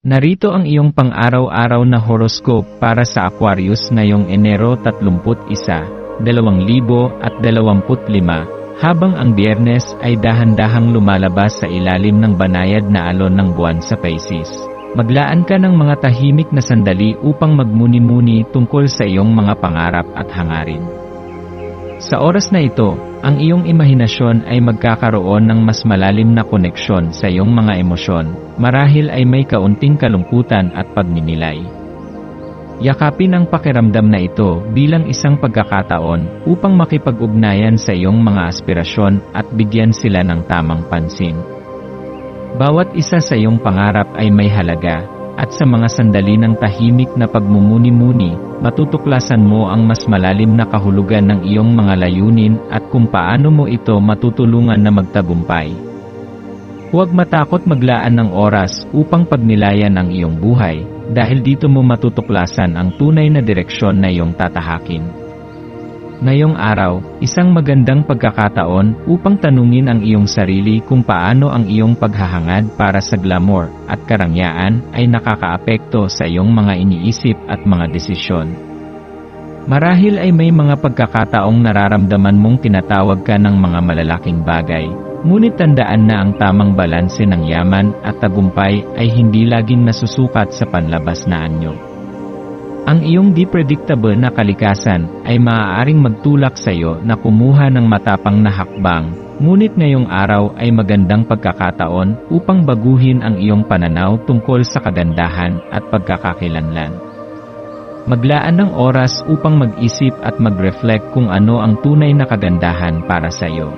Narito ang iyong pang-araw-araw na horoscope para sa Aquarius ngayong Enero 31, 2025, habang ang biyernes ay dahan-dahang lumalabas sa ilalim ng banayad na alon ng buwan sa Pisces. Maglaan ka ng mga tahimik na sandali upang magmuni-muni tungkol sa iyong mga pangarap at hangarin. Sa oras na ito, ang iyong imahinasyon ay magkakaroon ng mas malalim na koneksyon sa iyong mga emosyon, marahil ay may kaunting kalungkutan at pagninilay. Yakapin ang pakiramdam na ito bilang isang pagkakataon upang makipag-ugnayan sa iyong mga aspirasyon at bigyan sila ng tamang pansin. Bawat isa sa iyong pangarap ay may halaga, at sa mga sandali ng tahimik na pagmumuni-muni, matutuklasan mo ang mas malalim na kahulugan ng iyong mga layunin at kung paano mo ito matutulungan na magtagumpay. Huwag matakot maglaan ng oras upang pagnilayan ang iyong buhay, dahil dito mo matutuklasan ang tunay na direksyon na iyong tatahakin. Ngayong araw, isang magandang pagkakataon upang tanungin ang iyong sarili kung paano ang iyong paghahangad para sa glamour at karangyaan ay nakakaapekto sa iyong mga iniisip at mga desisyon. Marahil ay may mga pagkakataong nararamdaman mong tinatawag ka ng mga malalaking bagay, ngunit tandaan na ang tamang balanse ng yaman at tagumpay ay hindi laging nasusukat sa panlabas na anyo. Ang iyong di predictable na kalikasan ay maaaring magtulak sa iyo na kumuha ng matapang na hakbang, ngunit ngayong araw ay magandang pagkakataon upang baguhin ang iyong pananaw tungkol sa kagandahan at pagkakakilanlan. Maglaan ng oras upang mag-isip at mag-reflect kung ano ang tunay na kagandahan para sa iyo.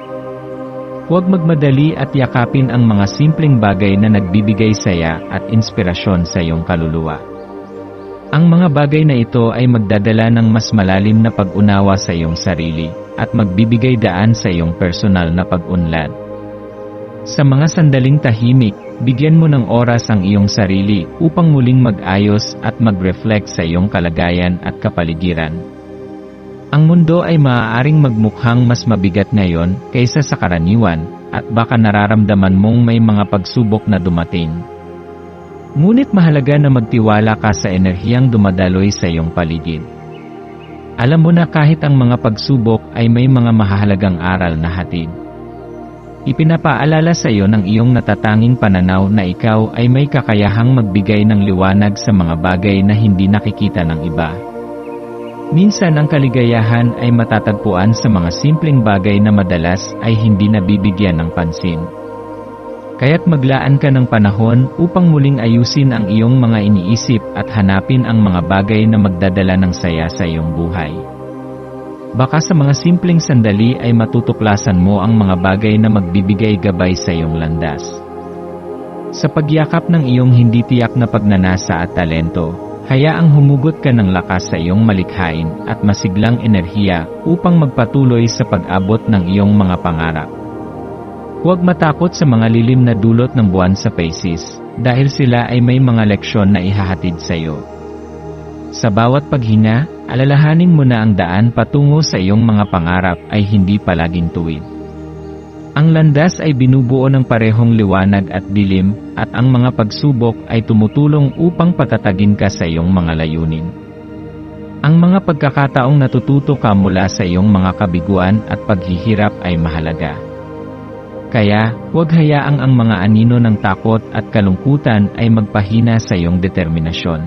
Huwag magmadali at yakapin ang mga simpleng bagay na nagbibigay saya at inspirasyon sa iyong kaluluwa. Ang mga bagay na ito ay magdadala ng mas malalim na pag-unawa sa iyong sarili at magbibigay daan sa iyong personal na pag-unlad. Sa mga sandaling tahimik, bigyan mo ng oras ang iyong sarili upang muling mag-ayos at mag-reflect sa iyong kalagayan at kapaligiran. Ang mundo ay maaaring magmukhang mas mabigat ngayon kaysa sa karaniwan at baka nararamdaman mong may mga pagsubok na dumating. Ngunit mahalaga na magtiwala ka sa enerhiyang dumadaloy sa iyong paligid. Alam mo na kahit ang mga pagsubok ay may mga mahalagang aral na hatid. Ipinapaalala sa iyo ng iyong natatanging pananaw na ikaw ay may kakayahang magbigay ng liwanag sa mga bagay na hindi nakikita ng iba. Minsan ang kaligayahan ay matatagpuan sa mga simpleng bagay na madalas ay hindi nabibigyan ng pansin. Kaya't maglaan ka ng panahon upang muling ayusin ang iyong mga iniisip at hanapin ang mga bagay na magdadala ng saya sa iyong buhay. Baka sa mga simpleng sandali ay matutuklasan mo ang mga bagay na magbibigay gabay sa iyong landas. Sa pagyakap ng iyong hindi tiyak na pagnanasa at talento, hayaang humugot ka ng lakas sa iyong malikhain at masiglang enerhiya upang magpatuloy sa pag-abot ng iyong mga pangarap. Huwag matakot sa mga lilim na dulot ng buwan sa Pisces, dahil sila ay may mga leksyon na ihahatid sa iyo. Sa bawat paghinga, alalahanin mo na ang daan patungo sa iyong mga pangarap ay hindi palaging tuwid. Ang landas ay binubuo ng parehong liwanag at dilim, at ang mga pagsubok ay tumutulong upang patatagin ka sa iyong mga layunin. Ang mga pagkakataong natututo ka mula sa iyong mga kabiguan at paghihirap ay mahalaga. Kaya, huwag hayaang ang mga anino ng takot at kalungkutan ay magpahina sa iyong determinasyon.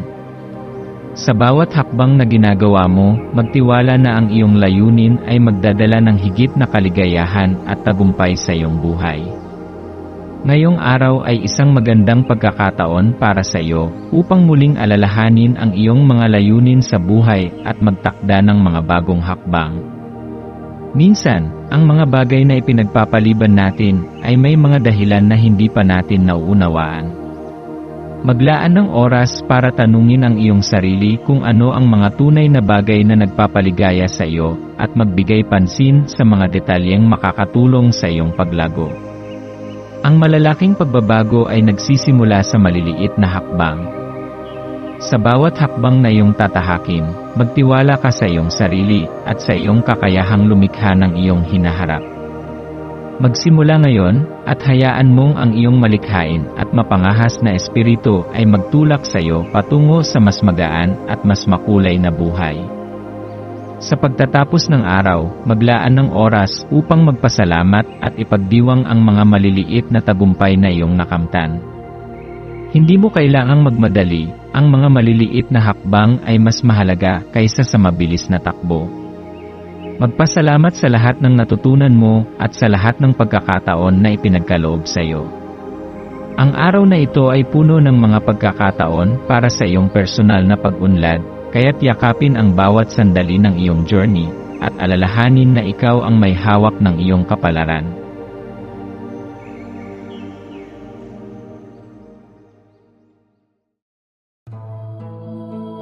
Sa bawat hakbang na ginagawa mo, magtiwala na ang iyong layunin ay magdadala ng higit na kaligayahan at tagumpay sa iyong buhay. Ngayong araw ay isang magandang pagkakataon para sa iyo upang muling alalahanin ang iyong mga layunin sa buhay at magtakda ng mga bagong hakbang. Minsan, ang mga bagay na ipinagpapaliban natin ay may mga dahilan na hindi pa natin nauunawaan. Maglaan ng oras para tanungin ang iyong sarili kung ano ang mga tunay na bagay na nagpapaligaya sa iyo at magbigay pansin sa mga detalyeng makakatulong sa iyong paglago. Ang malalaking pagbabago ay nagsisimula sa maliliit na hakbang. Sa bawat hakbang na iyong tatahakin, magtiwala ka sa iyong sarili at sa iyong kakayahang lumikha ng iyong hinaharap. Magsimula ngayon at hayaan mong ang iyong malikhain at mapangahas na espiritu ay magtulak sa iyo patungo sa mas magaan at mas makulay na buhay. Sa pagtatapos ng araw, maglaan ng oras upang magpasalamat at ipagdiwang ang mga maliliit na tagumpay na iyong nakamtan. Hindi mo kailangang magmadali, ang mga maliliit na hakbang ay mas mahalaga kaysa sa mabilis na takbo. Magpasalamat sa lahat ng natutunan mo at sa lahat ng pagkakataon na ipinagkaloob sa iyo. Ang araw na ito ay puno ng mga pagkakataon para sa iyong personal na pag-unlad, kaya't yakapin ang bawat sandali ng iyong journey at alalahanin na ikaw ang may hawak ng iyong kapalaran.